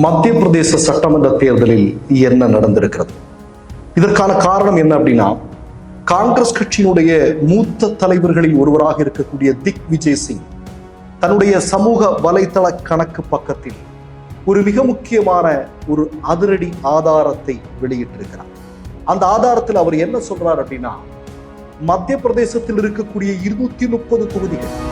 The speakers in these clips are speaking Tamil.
மத்திய பிரதேச சட்டமன்ற தேர்தலில் என்ன நடந்திருக்கிறது? இதற்கான காரணம் என்ன அப்படின்னா காங்கிரஸ் கட்சியினுடைய மூத்த தலைவர்களில் ஒருவராக இருக்கக்கூடிய திக் விஜய் சிங் தன்னுடைய சமூக வலைத்தள கணக்கு பக்கத்தில் ஒரு மிக முக்கியமான ஒரு அதிரடி ஆதாரத்தை வெளியிட்டிருக்கிறார். அந்த ஆதாரத்தில் அவர் என்ன சொல்றார் அப்படின்னா மத்திய பிரதேசத்தில் இருக்கக்கூடிய இருநூத்தி முப்பது தொகுதிகள்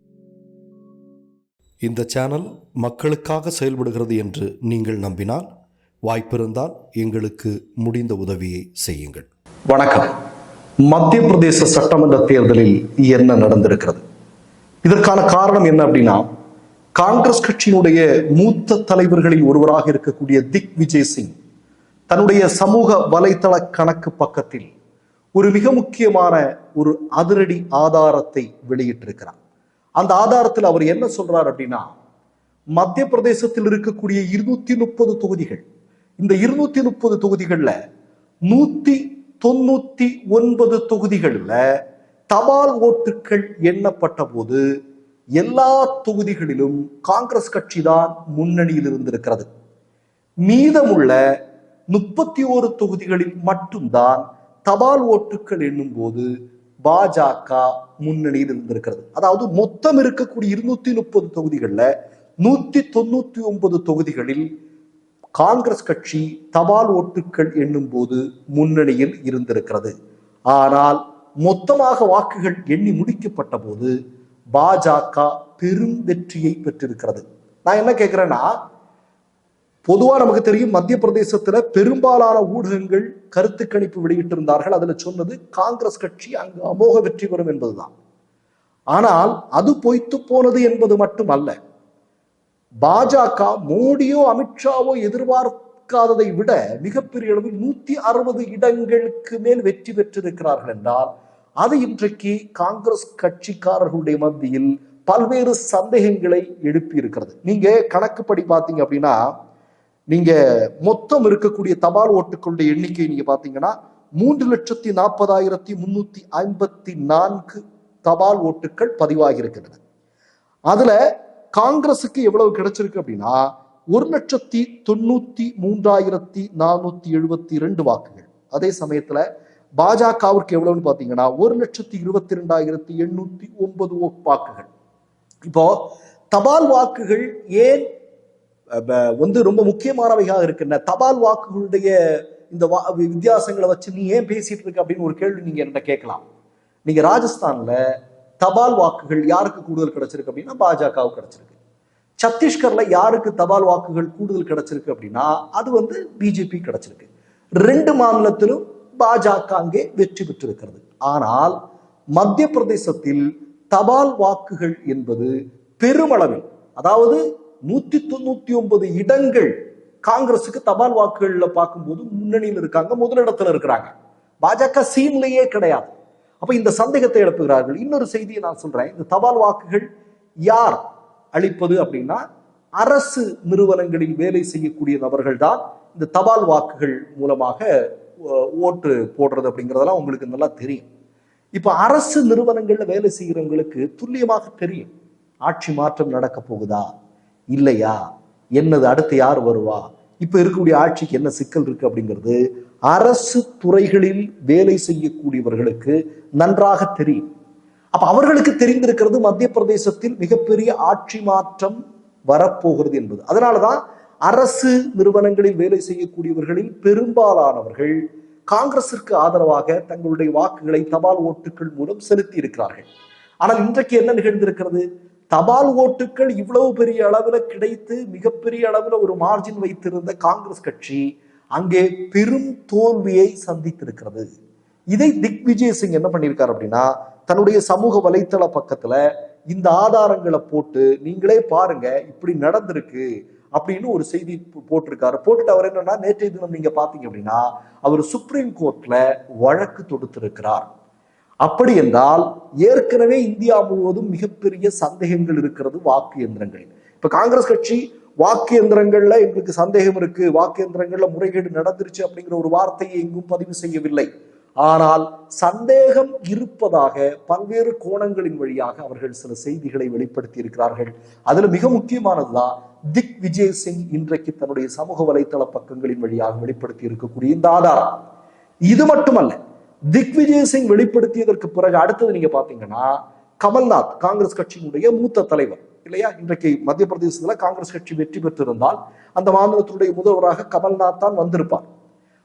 இந்த சேனல் மக்களுக்காக செயல்படுகிறது என்று நீங்கள் நம்பினால் வாய்ப்பிருந்தால் எங்களுக்கு முடிந்த உதவியை செய்யுங்கள். வணக்கம். மத்திய பிரதேச சட்டமன்ற தேர்தலில் என்ன நடந்திருக்கிறது? இதற்கான காரணம் என்ன அப்படின்னா காங்கிரஸ் கட்சியினுடைய மூத்த தலைவர்களில் ஒருவராக இருக்கக்கூடிய திக் விஜய் சிங் தன்னுடைய சமூக வலைதள கணக்கு பக்கத்தில் ஒரு மிக முக்கியமான ஒரு அதிரடி ஆதாரத்தை வெளியிட்டிருக்கிறார். அந்த ஆதாரத்தில் அவர் என்ன சொல்றார் அப்படின்னா மத்திய பிரதேசத்தில் இருக்கக்கூடிய இருநூத்தி முப்பது தொகுதிகள் இந்த இருநூத்தி முப்பது தொகுதிகளில் நூத்தி தொண்ணூத்தி ஒன்பது தொகுதிகளில் தபால் ஓட்டுகள் எண்ணப்பட்ட போது எல்லா தொகுதிகளிலும் காங்கிரஸ் கட்சி தான் முன்னணியில் இருந்திருக்கிறது. மீதமுள்ள முப்பத்தி ஓரு தொகுதிகளில் மட்டும்தான் தபால் ஓட்டுகள் எண்ணும் போது பாஜக முன்னணியில் இருந்திருக்கிறது. அதாவது மொத்தம் இருக்கக்கூடிய இருநூத்தி முப்பது தொகுதிகளில் நூத்தி தொண்ணூத்தி ஒன்பது தொகுதிகளில் காங்கிரஸ் கட்சி தபால் ஓட்டுகள் எண்ணும் போது முன்னணியில் இருந்திருக்கிறது. ஆனால் மொத்தமாக வாக்குகள் எண்ணி முடிக்கப்பட்ட போது பாஜக பெரும் வெற்றியை பெற்றிருக்கிறது. நான் என்ன கேட்கிறேன்னா பொதுவா நமக்கு தெரியும் மத்திய பிரதேசத்துல பெரும்பாலான ஊடகங்கள் கருத்து கணிப்பு வெளியிட்டிருந்தார்கள். அதுல சொன்னது காங்கிரஸ் கட்சி அங்கு அமோக வெற்றி பெறும் என்பதுதான். ஆனால் அது பொய்த்து போனது என்பது மட்டும் அல்ல பாஜக மோடியோ அமித்ஷாவோ எதிர்பார்க்காததை விட மிகப்பெரிய அளவில் நூத்தி அறுபது இடங்களுக்கு மேல் வெற்றி பெற்றிருக்கிறார்கள் என்றால் அது இன்றைக்கு காங்கிரஸ் கட்சிக்காரர்களுடைய மத்தியில் பல்வேறு சந்தேகங்களை எழுப்பி இருக்கிறது நீங்க கணக்குப்படி பார்த்தீங்க அப்படின்னா நீங்க மொத்தம் இருக்கக்கூடிய தபால் ஓட்டுகளுடைய எண்ணிக்கை நீங்க பாத்தீங்கன்னா மூன்று லட்சத்தி நாற்பதாயிரத்தி முன்னூத்தி ஐம்பத்தி நான்கு தபால் ஓட்டுகள் பதிவாகி இருக்கின்றன. அதுல காங்கிரசுக்கு எவ்வளவு கிடைச்சிருக்கு அப்படின்னா ஒரு லட்சத்தி தொண்ணூத்தி மூன்றாயிரத்தி நானூத்தி எழுபத்தி ரெண்டு வாக்குகள். அதே சமயத்துல பாஜகவிற்கு எவ்வளவுன்னு பாத்தீங்கன்னா ஒரு லட்சத்தி இருபத்தி ரெண்டாயிரத்தி எண்ணூத்தி ஒன்பது வாக்குகள். இப்போ தபால் வாக்குகள் ஏன் வந்து ரொம்ப முக்கியமானவையாக இருக்கின்ற தபால் வாக்குகளுடைய இந்த வா- வித்தியாசங்களை வச்சு நீ ஏன் பேசிட்டு இருக்க அப்படின்னு ஒரு கேள்வி நீங்க என்கிட்ட கேட்கலாம். நீங்க ராஜஸ்தான்ல தபால் வாக்குகள் யாருக்கு கூடுதல் கிடைச்சிருக்கு அப்படின்னா பாஜகவுக்கு கிடைச்சிருக்கு. சத்தீஸ்கர்ல யாருக்கு தபால் வாக்குகள் கூடுதல் கிடைச்சிருக்கு அப்படின்னா அது வந்து பிஜேபி கிடைச்சிருக்கு. ரெண்டு மாநிலத்திலும் பாஜக அங்கே வெற்றி பெற்றிருக்கிறது. ஆனால் மத்திய பிரதேசத்தில் தபால் வாக்குகள் என்பது பெருமளவில் அதாவது நூத்தி தொண்ணூத்தி ஒன்பது இடங்கள் காங்கிரசுக்கு தபால் வாக்குகள்ல பார்க்கும்போது முன்னணியில் இருக்காங்க முதலிடத்துல இருக்கிறாங்க. பாஜக சீன்லயே கிடையாது. அப்ப இந்த சந்தேகத்தை எழுப்புகிறார்கள். இன்னொரு செய்தியை நான் சொல்றேன். இந்த தபால் வாக்குகள் யார் அளிப்பது அப்படின்னா அரசு நிறுவனங்களில் வேலை செய்யக்கூடிய நபர்கள் தான் இந்த தபால் வாக்குகள் மூலமாக ஓ- ஓட்டு போடுறது அப்படிங்கிறதெல்லாம் உங்களுக்கு நல்லா தெரியும். இப்ப அரசு நிறுவனங்கள்ல வேலை செய்கிறவங்களுக்கு துல்லியமாக தெரியும். ஆட்சி மாற்றம் நடக்க போகுதா? இல்லையா? என்னது அடுத்து யார் வருவா? இப்ப இருக்கக்கூடிய ஆட்சிக்கு என்ன சிக்கல் இருக்கு அப்படிங்கிறது அரசு துறைகளில் வேலை செய்யக்கூடியவர்களுக்கு நன்றாக தெரியும். அப்ப அவர்களுக்கு தெரிந்திருக்கிறது மத்திய பிரதேசத்தில் மிகப்பெரிய ஆட்சி மாற்றம் வரப்போகிறது என்பது. அதனாலதான் அரசு நிறுவனங்களில் வேலை செய்யக்கூடியவர்களில் பெரும்பாலானவர்கள் காங்கிரசிற்கு ஆதரவாக தங்களுடைய வாக்குகளை தபால் ஓட்டுகள் மூலம் செலுத்தி இருக்கிறார்கள். ஆனால் இன்றைக்கு என்ன நிகழ்ந்திருக்கிறது? தபால் ஓட்டுகள் இவ்வளவு பெரிய அளவில் கிடைத்து மிகப்பெரிய அளவில் ஒரு மார்ஜின் வைத்திருந்த காங்கிரஸ் கட்சி அங்கே பெரும் தோல்வியை சந்தித்திருக்கிறது. இதை திக் விஜய் சிங் என்ன பண்ணியிருக்காரு அப்படின்னா தன்னுடைய சமூக வலைத்தள பக்கத்துல இந்த ஆதாரங்களை போட்டு நீங்களே பாருங்க இப்படி நடந்திருக்கு அப்படின்னு ஒரு செய்தி போ- போட்டிருக்காரு. போட்டுட்டு அவர் என்னன்னா நேற்றைய தினம் நீங்க பாத்தீங்க அப்படின்னா அவர் சுப்ரீம் கோர்ட்ல வழக்கு தொடுத்திருக்கிறார். அப்படி என்றால் ஏற்கனவே இந்தியா முழுவதும் மிகப்பெரிய சந்தேகங்கள் இருக்கிறது வாக்கு எந்திரங்கள் இப்ப காங்கிரஸ் கட்சி வாக்கு எந்திரங்கள்ல எங்களுக்கு சந்தேகம் இருக்கு. வாக்கு எந்திரங்கள்ல முறைகேடு நடந்துருச்சு அப்படிங்கிற ஒரு வார்த்தையை எங்கும் பதிவு செய்யவில்லை. ஆனால் சந்தேகம் இருப்பதாக பல்வேறு கோணங்களின் வழியாக அவர்கள் சில செய்திகளை வெளிப்படுத்தி இருக்கிறார்கள் அதுல மிக முக்கியமானதுதான் திக் விஜய் சிங் இன்றைக்கு தன்னுடைய சமூக வலைத்தள பக்கங்களின் வழியாக வெளிப்படுத்தி இருக்கக்கூடிய இந்த ஆதாரம். இது மட்டுமல்ல திக்விஜய் சிங் வெளிப்படுத்தியதற்கு பிறகு அடுத்தது நீங்க பாத்தீங்கன்னா கமல்நாத் காங்கிரஸ் கட்சியினுடைய மூத்த தலைவர். இல்லையா? இன்றைக்கு மத்திய பிரதேசத்துல காங்கிரஸ் கட்சி வெற்றி பெற்றிருந்தால் அந்த மாநிலத்தினுடைய முதல்வராக கமல்நாத் தான் வந்திருப்பார்.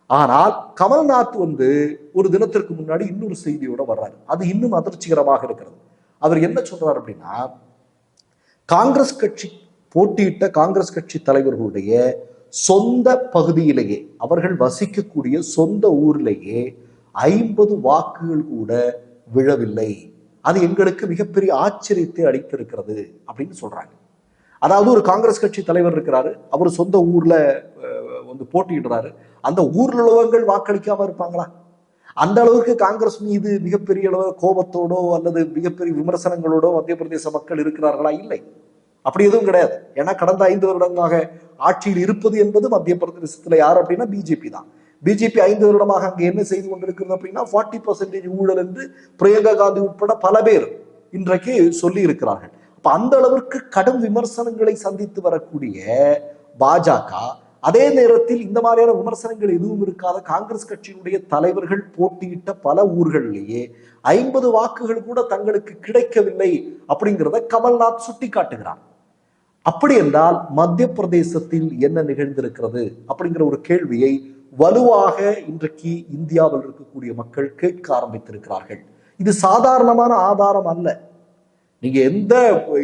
ஆனால் கமல்நாத் வந்து ஒரு தினத்திற்கு முன்னாடி இன்னொரு செய்தியோட வர்றாரு. அது இன்னும் அதிர்ச்சிகரமாக இருக்கிறது. அவர் என்ன சொல்றாரு அப்படின்னா காங்கிரஸ் கட்சி போட்டியிட்ட காங்கிரஸ் கட்சி தலைவர்களுடைய சொந்த பகுதியிலேயே அவர்கள் வசிக்கக்கூடிய சொந்த ஊரிலேயே ஐம்பது வாக்குகள் கூட விழவில்லை. அது எங்களுக்கு மிகப்பெரிய ஆச்சரியத்தை அளித்திருக்கிறது அப்படின்னு சொல்றாங்க. அதாவது ஒரு காங்கிரஸ் கட்சி தலைவர் இருக்கிறாரு அவர் சொந்த ஊர்ல வந்து போட்டியிடுறாரு. அந்த ஊர்ல உள்ளவர்கள் வாக்களிக்காம இருப்பாங்களா? அந்த அளவுக்கு காங்கிரஸ் மீது மிகப்பெரிய அளவு கோபத்தோடோ அல்லது மிகப்பெரிய விமர்சனங்களோடோ மத்திய பிரதேச மக்கள் இருக்கிறார்களா? இல்லை. அப்படி எதுவும் கிடையாது. ஏன்னா கடந்த ஐந்து வருடங்களாக ஆட்சியில் இருப்பது என்பது மத்திய பிரதேசத்துல யார் அப்படின்னா பிஜேபி தான். பிஜேபி ஐந்து வருடமாக அங்க என்ன செய்து கொண்டிருக்கிறது அப்படின்னா ஃபார்ட்டி பர்சன்டேஜ் ஊழல் என்று பிரியங்கா காந்தி உட்பட பல பேர் இன்றைக்கு சொல்லி இருக்கிறார்கள் அப்ப அந்த அளவிற்கு கடும் விமர்சனங்களை சந்தித்து வரக்கூடிய பாஜக அதே நேரத்தில் இந்த மாதிரியான விமர்சனங்கள் எதுவும் இருக்காத காங்கிரஸ் கட்சியினுடைய தலைவர்கள் போட்டியிட்ட பல ஊர்களிலேயே ஐம்பது வாக்குகள் கூட தங்களுக்கு கிடைக்கவில்லை அப்படிங்கிறத கமல்நாத் சுட்டி காட்டுகிறார் அப்படி என்றால் மத்திய பிரதேசத்தில் என்ன நிகழ்ந்திருக்கிறது அப்படிங்கிற ஒரு கேள்வியை வலுவாக இன்றைக்கு இந்தியாவில் இருக்கக்கூடிய மக்கள் கேட்க ஆரம்பித்திருக்கிறார்கள். இது சாதாரணமான ஆதாரம் அல்ல. நீங்க எந்த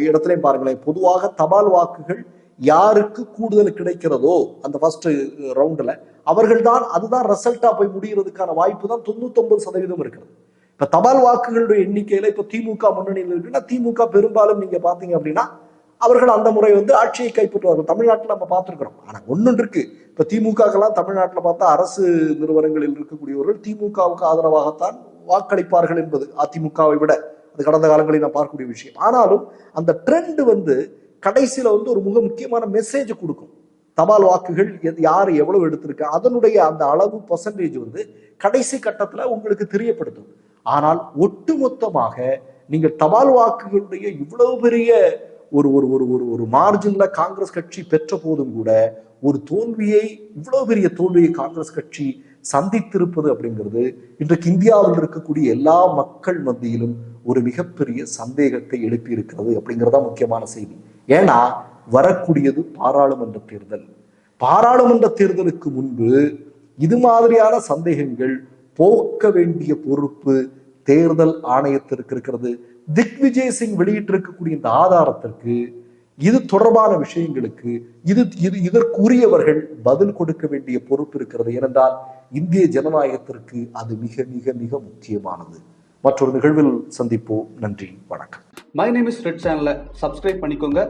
இடத்துலையும் பாருங்களேன் பொதுவாக தபால் வாக்குகள் யாருக்கு கூடுதல் கிடைக்கிறதோ அந்த ஃபர்ஸ்ட் ரவுண்ட்ல அவர்கள் தான் அதுதான் ரிசல்ட்டா போய் முடிகிறதுக்கான வாய்ப்பு தான் தொண்ணூத்தொன்பது சதவீதம் இருக்கிறது. இப்ப தபால் வாக்குகளுடைய எண்ணிக்கையில இப்ப திமுக முன்னணியில் இருக்குன்னா திமுக பெரும்பாலும் நீங்க பாத்தீங்க அப்படின்னா அவர்கள் அந்த முறை வந்து ஆட்சியை கைப்பற்றுவார்கள். தமிழ்நாட்டில் நம்ம பார்த்துருக்குறோம். ஆனால் ஒன்று இருக்கு இப்போ திமுகக்கெல்லாம் தமிழ்நாட்டில் பார்த்தா அரசு நிறுவனங்களில் இருக்கக்கூடியவர்கள் திமுகவுக்கு ஆதரவாகத்தான் வாக்களிப்பார்கள் என்பது அதிமுகவை விட. அது கடந்த காலங்களில் நான் பார்க்கக்கூடிய விஷயம். ஆனாலும் அந்த ட்ரெண்ட் வந்து கடைசியில் வந்து ஒரு மிக முக்கியமான மெசேஜ் கொடுக்கும். தபால் வாக்குகள் எது- யார் எவ்வளவு எடுத்திருக்கா அதனுடைய அந்த அளவு பர்சன்டேஜ் வந்து கடைசி கட்டத்தில் உங்களுக்கு தெரியப்படுத்தும். ஆனால் ஒட்டுமொத்தமாக நீங்கள் தபால் வாக்குகளுடைய இவ்வளவு பெரிய ஒரு ஒரு ஒரு ஒரு ஒரு மார்ஜின்ல காங்கிரஸ் கட்சி பெற்ற போதும் கூட ஒரு தோல்வியை இவ்வளவு பெரிய தோல்வியை காங்கிரஸ் கட்சி சந்தித்திருப்பது அப்படிங்கிறது இன்றைக்கு இந்தியாவில் இருக்கக்கூடிய எல்லா மக்கள் மத்தியிலும் ஒரு மிகப்பெரிய சந்தேகத்தை எழுப்பி இருக்கிறது அப்படிங்கிறதா முக்கியமான செய்தி. ஏன்னா வரக்கூடியது பாராளுமன்ற தேர்தல். பாராளுமன்ற தேர்தலுக்கு முன்பு இது மாதிரியான சந்தேகங்கள் போக்க வேண்டிய பொறுப்பு தேர்தல் ஆணையத்திற்கு இருக்கிறது. திக்விஜய் சிங் வெளியிட்டிருக்கக்கூடிய இந்த ஆதாரத்திற்கு இது தொடர்பான விஷயங்களுக்கு இது இது இதற்குரியவர்கள் பதில் கொடுக்க வேண்டிய பொறுப்பு இருக்கிறது. ஏனென்றால் இந்திய ஜனநாயகத்திற்கு அது மிக மிக மிக முக்கியமானது. மற்றொரு நிகழ்வில் சந்திப்போம். நன்றி. வணக்கம். மை நேம் இஸ் ரெட் சேனலை சப்ஸ்கிரைப் பண்ணிக்கோங்க.